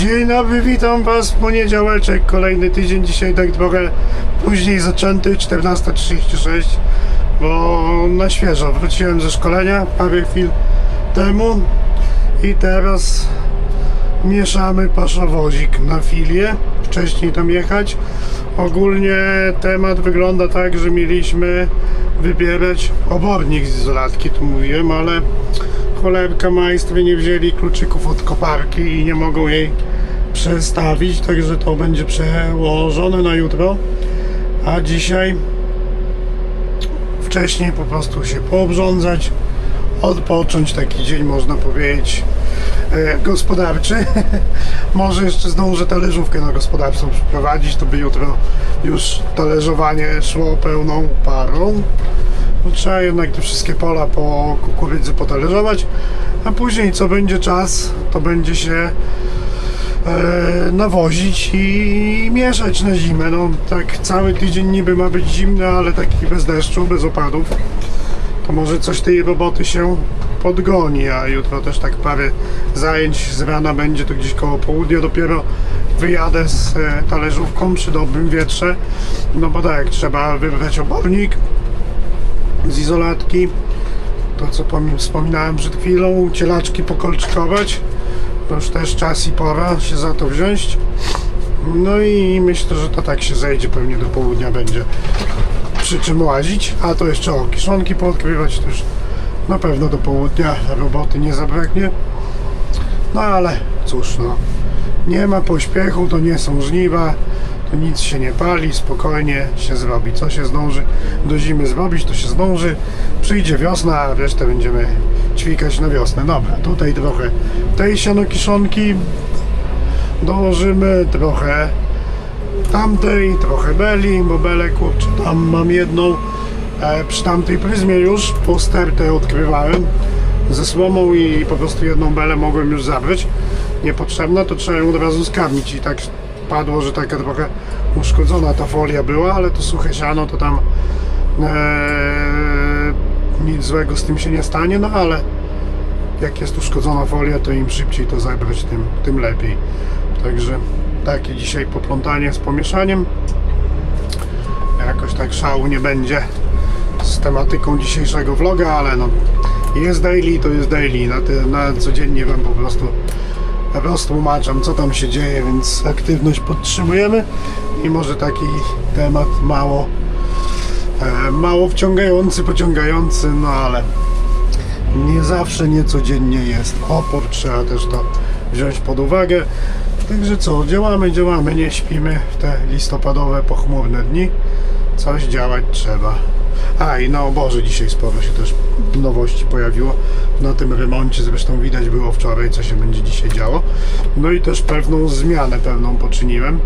Dzień dobry, witam Was w poniedziałeczek, kolejny tydzień, dzisiaj tak trochę później zaczęty, 14.36, bo na świeżo. Wróciłem ze szkolenia parę chwil temu i teraz mieszamy paszowozik na filię, wcześniej tam jechać. Ogólnie temat wygląda tak, że mieliśmy wybierać obornik z izolatki, tu mówiłem, ale cholerka majstry nie wzięli kluczyków od koparki i nie mogą jej przestawić, także to będzie przełożone na jutro. A dzisiaj wcześniej po prostu się poobrządzać, odpocząć taki dzień można powiedzieć e, gospodarczy. Może jeszcze zdążę talerzówkę na gospodarstwo przeprowadzić, to by jutro już talerzowanie szło pełną parą. No, trzeba jednak te wszystkie pola po kukurydzy potalerzować, a później co będzie czas, to będzie się nawozić i mieszać na zimę. No tak cały tydzień niby ma być zimny, ale taki bez deszczu, bez opadów. To może coś tej roboty się podgoni, a jutro też tak parę zajęć z rana będzie, to gdzieś koło południa dopiero wyjadę z e, talerzówką przy dobrym wietrze. No bo tak, trzeba wybrać obornik z izolatki. To co pom- wspominałem przed chwilą, cielaczki pokolczykować. To już też czas i pora się za to wziąć. No i myślę, że to tak się zejdzie, pewnie do południa będzie przy czym łazić. A to jeszcze o, kiszonki poodkrywać, już na pewno do południa roboty nie zabraknie. No ale cóż, no, nie ma pośpiechu, to nie są żniwa, nic się nie pali, spokojnie się zrobi. Co się zdąży do zimy zrobić, to się zdąży. Przyjdzie wiosna, a resztę będziemy ćwikać na wiosnę. Dobra, tutaj trochę tej sianokiszonki dołożymy, trochę tamtej, trochę beli, bo belę kurczę, tam mam jedną e, przy tamtej pryzmie już po stertę odkrywałem ze słomą i po prostu jedną belę mogłem już zabrać niepotrzebna, to trzeba ją od razu skarmić i tak padło, że taka trochę uszkodzona ta folia była, ale to suche siano to tam e, nic złego z tym się nie stanie, no ale jak jest uszkodzona folia, to im szybciej to zabrać, tym, tym lepiej. Także takie dzisiaj poplątanie z pomieszaniem. Jakoś tak szału nie będzie z tematyką dzisiejszego vloga, ale no jest daily, to jest daily. Na, te, na codziennie wam po prostu roztłumaczam, co tam się dzieje, więc aktywność podtrzymujemy i może taki temat mało e, mało wciągający, pociągający, no ale nie zawsze, nie codziennie jest opór, trzeba też to wziąć pod uwagę. Także co, działamy, działamy, nie śpimy w te listopadowe, pochmurne dni. Coś działać trzeba. A i na oborze dzisiaj sporo się też nowości pojawiło. Na tym remoncie zresztą widać było wczoraj, co się będzie dzisiaj działo. No i też pewną zmianę pewną poczyniłem.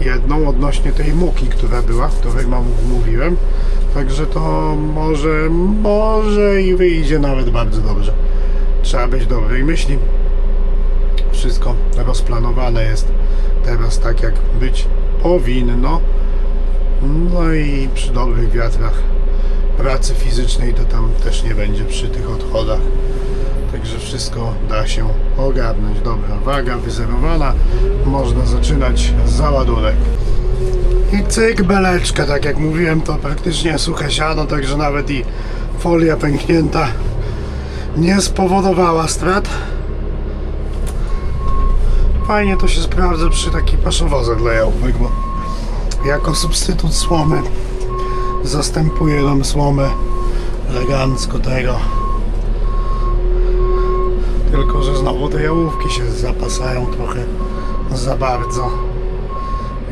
Jedną odnośnie tej muki, która była, której mam mówiłem. Także to może, może i wyjdzie nawet bardzo dobrze. Trzeba być dobrej myśli wszystko rozplanowane jest teraz tak jak być powinno. No i przy dobrych wiatrach pracy fizycznej to tam też nie będzie przy tych odchodach. Także wszystko da się ogarnąć. Dobra, waga wyzerowana. Można zaczynać załadunek. I cyk, beleczka, tak jak mówiłem, to praktycznie suche siano, także nawet i folia pęknięta nie spowodowała strat. Fajnie to się sprawdza przy takich paszowozach lejowych, bo jako substytut słomy zastępuje nam słomę elegancko tego. Tylko, że znowu te jałówki się zapasają trochę za bardzo.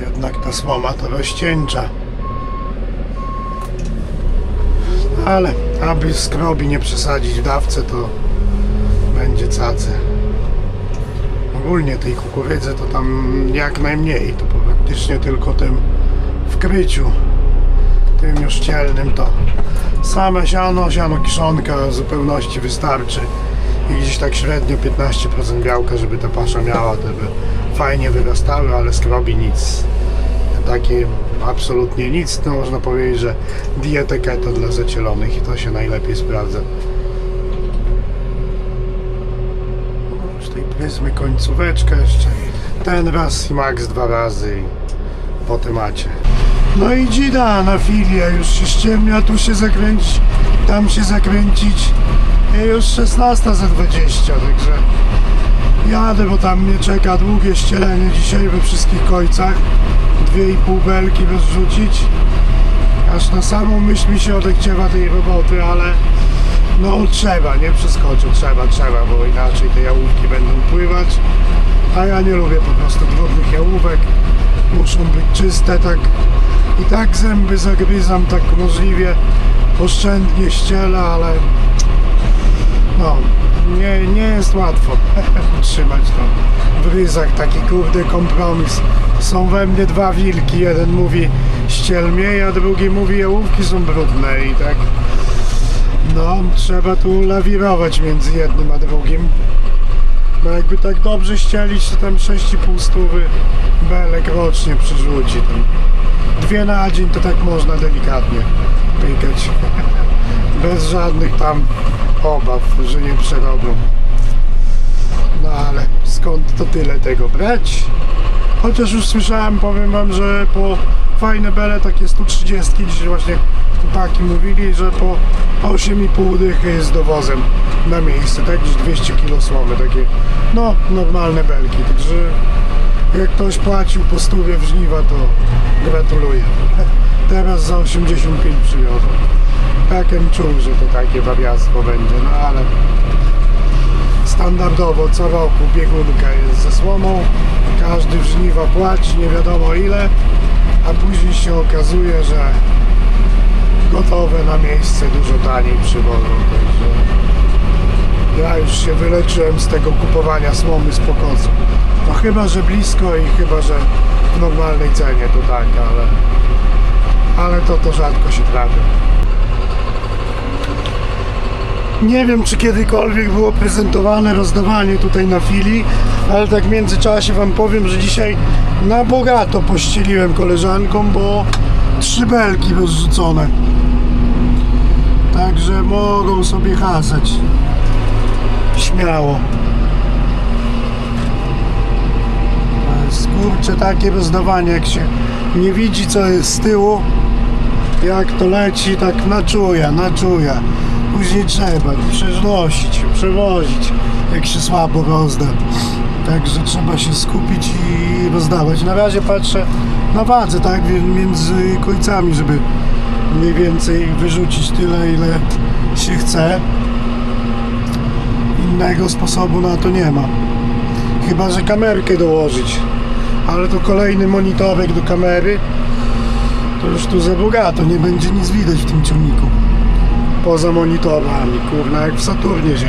Jednak ta słoma to rozcieńcza. Ale aby skrobi nie przesadzić w dawce, to będzie cacy ogólnie tej kukurydzy to tam jak najmniej, to praktycznie tylko tym wkryciu, tym już cielnym to same siano, siano kiszonka w zupełności wystarczy i gdzieś tak średnio 15% białka, żeby ta pasza miała, to by fajnie wyrastały, ale skrobi nic. Takie absolutnie nic, to można powiedzieć, że dietę keto dla zacielonych i to się najlepiej sprawdza. Z tej Wezmę końcóweczkę jeszcze. Ten raz i max dwa razy i po temacie. No i dzida na filię, już się ściemnia, tu się zakręcić, tam się zakręcić. I już 16 za 20, także jadę, bo tam mnie czeka długie ścielenie dzisiaj we wszystkich końcach. Dwie i pół belki rozrzucić. Aż na samą myśl mi się odechciewa tej roboty, ale no trzeba, nie przeskoczę, trzeba, trzeba, bo inaczej te jałówki będą pływać. A ja nie lubię po prostu drobnych jałówek. Muszą być czyste, tak i tak zęby zagryzam, tak możliwie oszczędnie ścielę, ale no, nie, nie jest łatwo utrzymać to w ryzach, taki kurde kompromis. Są we mnie dwa wilki, jeden mówi ścielmie, a drugi mówi jałówki są brudne i tak no, trzeba tu lawirować między jednym a drugim. No jakby tak dobrze ścielić, to tam 6,5 stówy belek rocznie przyrzuci. Tam dwie na dzień to tak można delikatnie pykać. Bez żadnych tam obaw, że nie przerobią. No ale skąd to tyle tego brać? Chociaż już słyszałem, powiem wam, że po fajne bele takie 130 dzisiaj właśnie chłopaki mówili, że po 8,5 dychy jest dowozem na miejsce, tak? Gdzieś 200 kg słomy, takie no normalne belki, także jak ktoś płacił po stówie w żniwa, to gratuluję. Teraz za 85 przywiozą. Takem czuł, że to takie wariactwo będzie, no ale standardowo co roku biegunka jest ze słomą, każdy w żniwa płaci nie wiadomo ile, a później się okazuje, że gotowe na miejsce dużo taniej przywożą, także ja już się wyleczyłem z tego kupowania słomy z pokosu. No chyba, że blisko i chyba, że w normalnej cenie to tak, ale ale to to rzadko się trafia. Nie wiem, czy kiedykolwiek było prezentowane rozdawanie tutaj na fili, ale tak w międzyczasie Wam powiem, że dzisiaj na bogato pościeliłem koleżankom, bo trzy belki rozrzucone. Także mogą sobie hasać. Śmiało. Kurczę, takie rozdawanie, jak się nie widzi, co jest z tyłu, jak to leci, tak na czuja, na czuja. Później trzeba przenosić, przewozić, jak się słabo rozda. Także trzeba się skupić i rozdawać. Na razie patrzę na wadze, tak, między końcami, żeby mniej więcej wyrzucić tyle, ile się chce. Innego sposobu na to nie ma. Chyba, że kamerkę dołożyć. Ale to kolejny monitorek do kamery. To już tu za bogato, nie będzie nic widać w tym ciągniku. Poza monitorami, kurna, jak w Saturnie się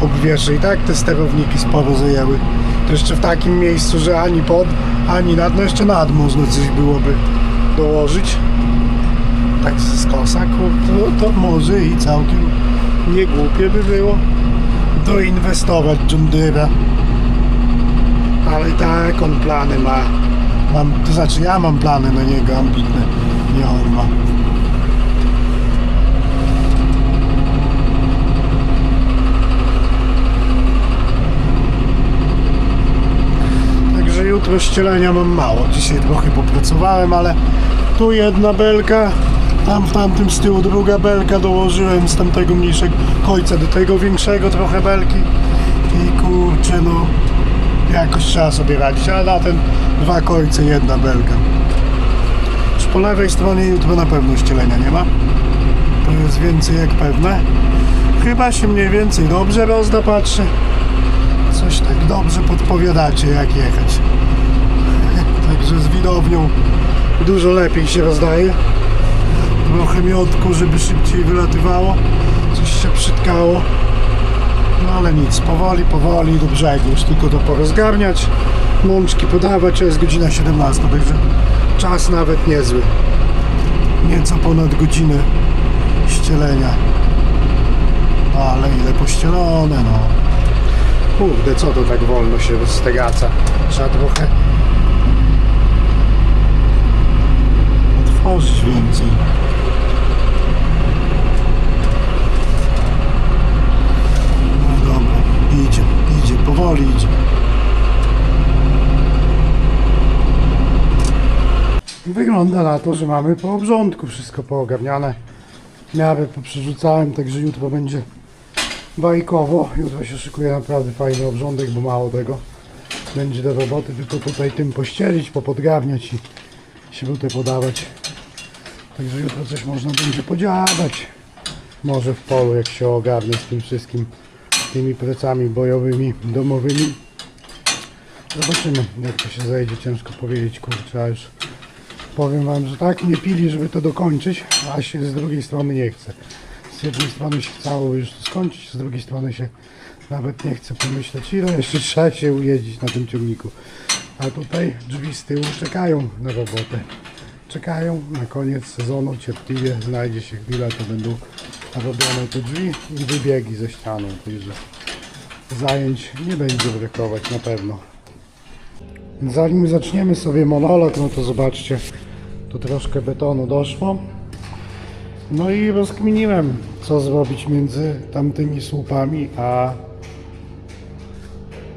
obwieszy. I tak te sterowniki sporo zajęły. To jeszcze w takim miejscu, że ani pod, ani nad, no jeszcze nad można coś byłoby dołożyć. Tak z kosa, no to może i całkiem nie głupie by było doinwestować John Deere'a. Ale tak on plany ma. Mam, to znaczy ja mam plany na niego ambitne, nie on ma. Ścielenia mam mało. Dzisiaj trochę popracowałem, ale tu jedna belka, tam w tamtym z tyłu druga belka dołożyłem z tamtego mniejszego końca do tego większego trochę belki i kurczę no jakoś trzeba sobie radzić, a na ten dwa końce jedna belka. Już po lewej stronie jutro na pewno ścielenia nie ma. To jest więcej jak pewne. Chyba się mniej więcej dobrze rozda, patrzę. Coś tak dobrze podpowiadacie jak jechać. Także z widownią dużo lepiej się rozdaje. Trochę miotku, żeby szybciej wylatywało. Coś się przytkało. No ale nic, powoli, powoli do brzegu. Już tylko to porozgarniać, mączki podawać, a jest godzina 17, także czas nawet niezły. Nieco ponad godzinę ścielenia. Ale ile pościelone, no. Kurde, co to tak wolno się roztegaca? Trzeba trochę otworzyć więcej. No dobra, idzie, idzie, powoli idzie. Wygląda na to, że mamy po obrządku wszystko poogarniane. Miarę poprzerzucałem, także jutro będzie bajkowo. Jutro się szykuje naprawdę fajny obrządek, bo mało tego. Będzie do roboty, tylko tutaj tym pościelić, popodgarniać i śrutę podawać. Także jutro coś można będzie podziałać. Może w polu, jak się ogarnie z tym wszystkim, tymi plecami bojowymi, domowymi. Zobaczymy, jak to się zajdzie, ciężko powiedzieć, kurczę, już powiem Wam, że tak nie pili, żeby to dokończyć, a się z drugiej strony nie chce. Z jednej strony się chciało już to skończyć, z drugiej strony się nawet nie chce pomyśleć, ile jeszcze trzeba się ujeździć na tym ciągniku. A tutaj drzwi z tyłu czekają na robotę. Czekają na koniec sezonu, cierpliwie znajdzie się chwila, to będą robione te drzwi i wybiegi ze ścianą, także zajęć nie będzie brakować na pewno. Zanim zaczniemy sobie monolog, no to zobaczcie, tu troszkę betonu doszło. No i rozkminiłem, co zrobić między tamtymi słupami a,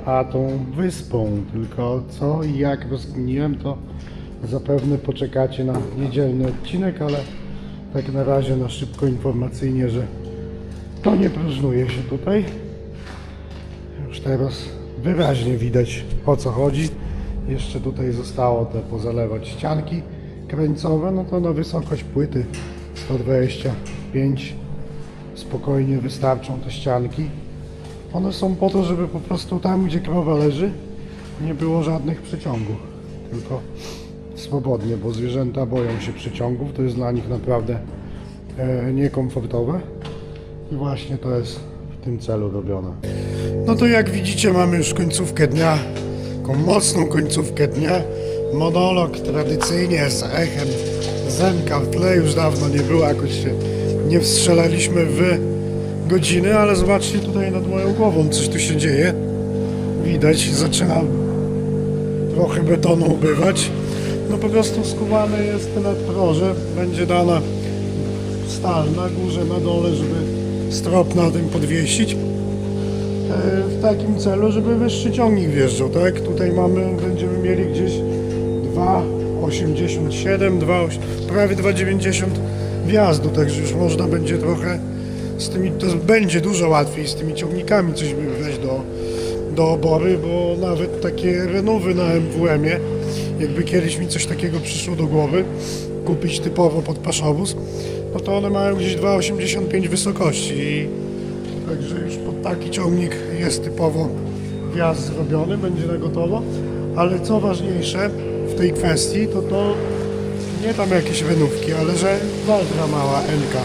a tą wyspą. Tylko co i jak rozkminiłem, to zapewne poczekacie na niedzielny odcinek, ale tak na razie na szybko informacyjnie, że to nie próżnuje się tutaj. Już teraz wyraźnie widać o co chodzi. Jeszcze tutaj zostało te pozalewać ścianki krańcowe, no to na wysokość płyty 125 spokojnie wystarczą te ścianki. One są po to, żeby po prostu tam, gdzie krowa leży, nie było żadnych przyciągów, tylko swobodnie, bo zwierzęta boją się przyciągów, to jest dla nich naprawdę e, niekomfortowe i właśnie to jest w tym celu robione. No to jak widzicie mamy już końcówkę dnia, taką mocną końcówkę dnia. Monolog tradycyjnie z echem Zenka w tle już dawno nie było, jakoś się nie wstrzelaliśmy w godziny, ale zobaczcie tutaj nad moją głową coś tu się dzieje. Widać, zaczyna trochę betonu ubywać. No po prostu skuwany jest na proże, będzie dana stal na górze, na dole, żeby strop na tym podwiesić e, w takim celu, żeby wyższy ciągnik wjeżdżał, tak? Tutaj mamy, będziemy mieli gdzieś 2,87, 2, prawie 2,90 wjazdu, także już można będzie trochę z tymi, to będzie dużo łatwiej z tymi ciągnikami coś wejść do, do obory, bo nawet takie renowy na MWM-ie, jakby kiedyś mi coś takiego przyszło do głowy, kupić typowo pod paszowóz, no to one mają gdzieś 2,85 wysokości Także już pod taki ciągnik jest typowo wjazd zrobiony, będzie na gotowo. Ale co ważniejsze tej kwestii, to to nie tam jakieś renówki, ale że Waltra mała NK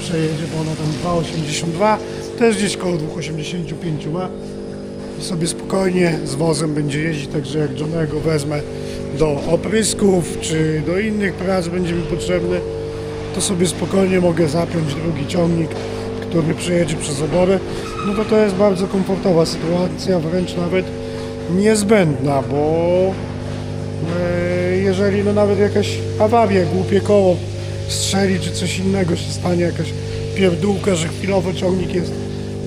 przejedzie, bo ona tam 2,82, też gdzieś koło 2,85 ma. I sobie spokojnie z wozem będzie jeździć, także jak Johnego wezmę do oprysków czy do innych prac będzie mi potrzebny, to sobie spokojnie mogę zapiąć drugi ciągnik, który przejedzie przez obory, no to to jest bardzo komfortowa sytuacja, wręcz nawet niezbędna, bo jeżeli no nawet jakaś awaria, głupie koło strzeli, czy coś innego się stanie, jakaś pierdółka, że chwilowo ciągnik jest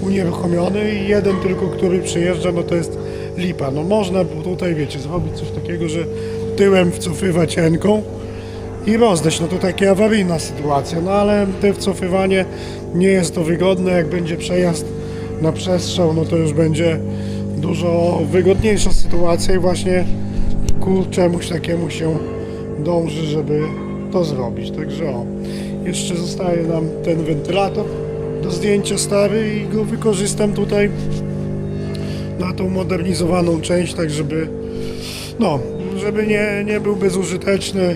unieruchomiony i jeden tylko, który przyjeżdża, no to jest lipa. No można tutaj, wiecie, zrobić coś takiego, że tyłem wcofywać ręką, i rozdać. No to taka awaryjna sytuacja, no ale te wcofywanie nie jest to wygodne. Jak będzie przejazd na przestrzał, no to już będzie dużo wygodniejsza sytuacja i właśnie ku czemuś takiemu się dąży, żeby to zrobić. Także o, jeszcze zostaje nam ten wentylator do zdjęcia stary i go wykorzystam tutaj na tą modernizowaną część, tak żeby no, żeby nie, nie był bezużyteczny.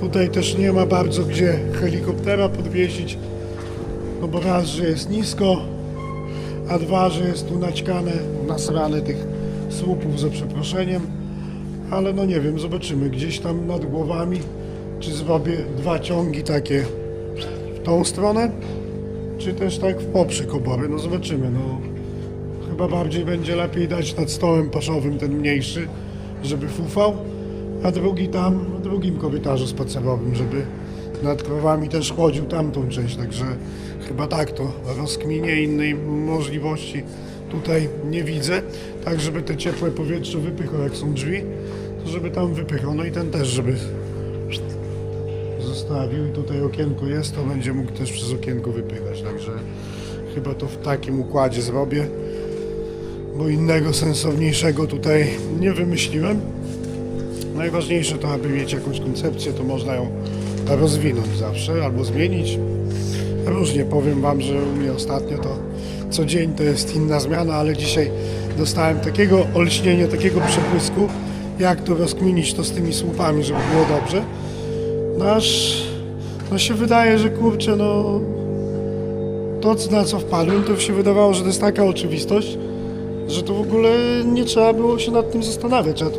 Tutaj też nie ma bardzo gdzie helikoptera podwiesić, no bo raz, że jest nisko, a dwa, że jest tu naćkane, nasrane tych słupów za przeproszeniem, ale no nie wiem, zobaczymy, gdzieś tam nad głowami, czy zrobię dwa ciągi takie w tą stronę, czy też tak w poprzek obory, no zobaczymy, no. Chyba bardziej będzie lepiej dać nad stołem paszowym ten mniejszy, żeby fufał, a drugi tam, w drugim korytarzu spacerowym, żeby nad krowami też chłodził tamtą część, także chyba tak to rozkminie innej możliwości tutaj nie widzę, tak żeby te ciepłe powietrze wypychał jak są drzwi, to żeby tam wypychał, no i ten też, żeby zostawił i tutaj okienko jest, to będzie mógł też przez okienko wypychać, także chyba to w takim układzie zrobię, bo innego sensowniejszego tutaj nie wymyśliłem. Najważniejsze to, aby mieć jakąś koncepcję, to można ją rozwinąć zawsze albo zmienić. Różnie powiem Wam, że u mnie ostatnio to co dzień to jest inna zmiana, ale dzisiaj dostałem takiego olśnienia, takiego przepłysku, jak to rozkminić to z tymi słupami, żeby było dobrze. No aż no się wydaje, że kurczę, no to na co wpadłem, to się wydawało, że to jest taka oczywistość, że to w ogóle nie trzeba było się nad tym zastanawiać. A to,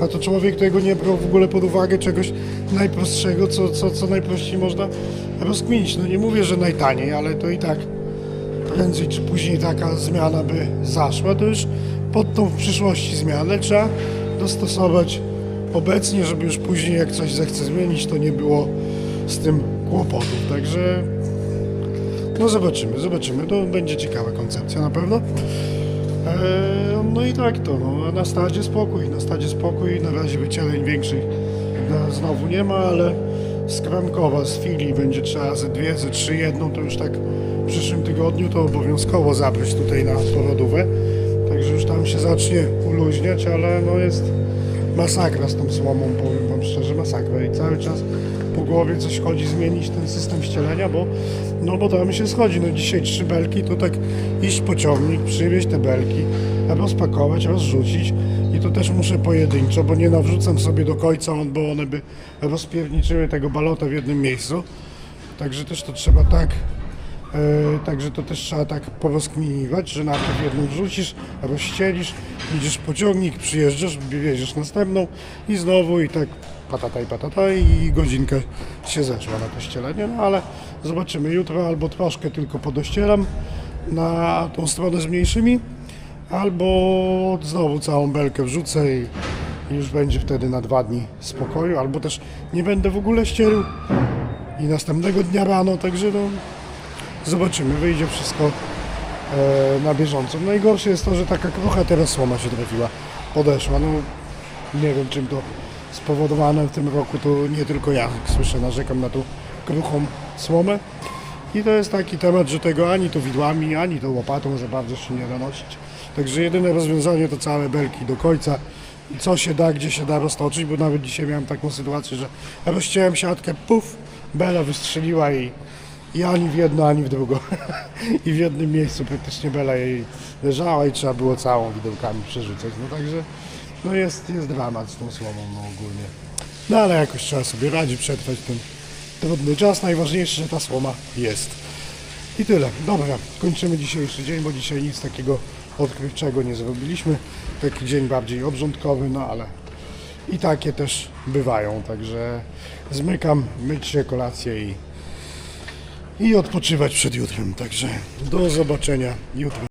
a to człowiek tego nie brał w ogóle pod uwagę czegoś najprostszego, co, co, co najprościej można rozkminić. No nie mówię, że najtaniej, ale to i tak prędzej czy później taka zmiana by zaszła, to już pod tą w przyszłości zmianę trzeba dostosować obecnie, żeby już później jak coś zechce zmienić, to nie było z tym kłopotów. Także no zobaczymy, zobaczymy. To będzie ciekawa koncepcja na pewno. Eee, no i tak to, no, na stadzie spokój, na stadzie spokój, na razie wycieleń większych no, znowu nie ma, ale z z Filii będzie trzeba ze dwie, ze trzy, jedną to już tak w przyszłym tygodniu to obowiązkowo zabrać tutaj na porodówę, także już tam się zacznie uluźniać, ale no jest masakra z tą słomą, powiem wam szczerze, masakra. I cały czas po głowie coś chodzi zmienić ten system ścielenia, bo no bo tam się schodzi, no dzisiaj trzy belki, to tak iść pociągnik, przywieźć te belki, rozpakować, rozrzucić. I to też muszę pojedynczo, bo nie nawrzucam sobie do końca, bo one by rozpierniczyły tego balota w jednym miejscu, także też to trzeba tak Także to też trzeba tak porozkminiwać, że najpierw jedną wrzucisz, rozścielisz, idziesz pociągnik, przyjeżdżasz, wieziesz następną i znowu i tak patata i patata i godzinkę się zeszła na to ścielenie, no ale zobaczymy jutro albo troszkę tylko podościeram na tą stronę z mniejszymi, albo znowu całą belkę wrzucę i już będzie wtedy na dwa dni spokoju, albo też nie będę w ogóle ścierzył i następnego dnia rano, także no Zobaczymy, wyjdzie wszystko e, na bieżąco. Najgorsze jest to, że taka trochę teraz słoma się trafiła, podeszła. No nie wiem czym to spowodowane w tym roku, to nie tylko ja, słyszę, narzekam na tą kruchą słomę. I to jest taki temat, że tego ani to widłami, ani to łopatą za bardzo się nie da nosić. Także jedyne rozwiązanie to całe belki do końca. I co się da, gdzie się da roztoczyć, bo nawet dzisiaj miałem taką sytuację, że rozciąłem siatkę, puf, bela wystrzeliła i i ani w jedno, ani w drugo. I w jednym miejscu praktycznie Bela jej leżała i trzeba było całą widełkami przerzucać. No także no jest, jest dramat z tą słomą no ogólnie. No ale jakoś trzeba sobie radzić, przetrwać ten trudny czas. Najważniejsze, że ta słoma jest. I tyle. Dobra, kończymy dzisiejszy dzień, bo dzisiaj nic takiego odkrywczego nie zrobiliśmy. Taki dzień bardziej obrządkowy, no ale i takie też bywają. Także zmykam, myć się, kolację i i odpoczywać przed jutrem. Także do zobaczenia jutro.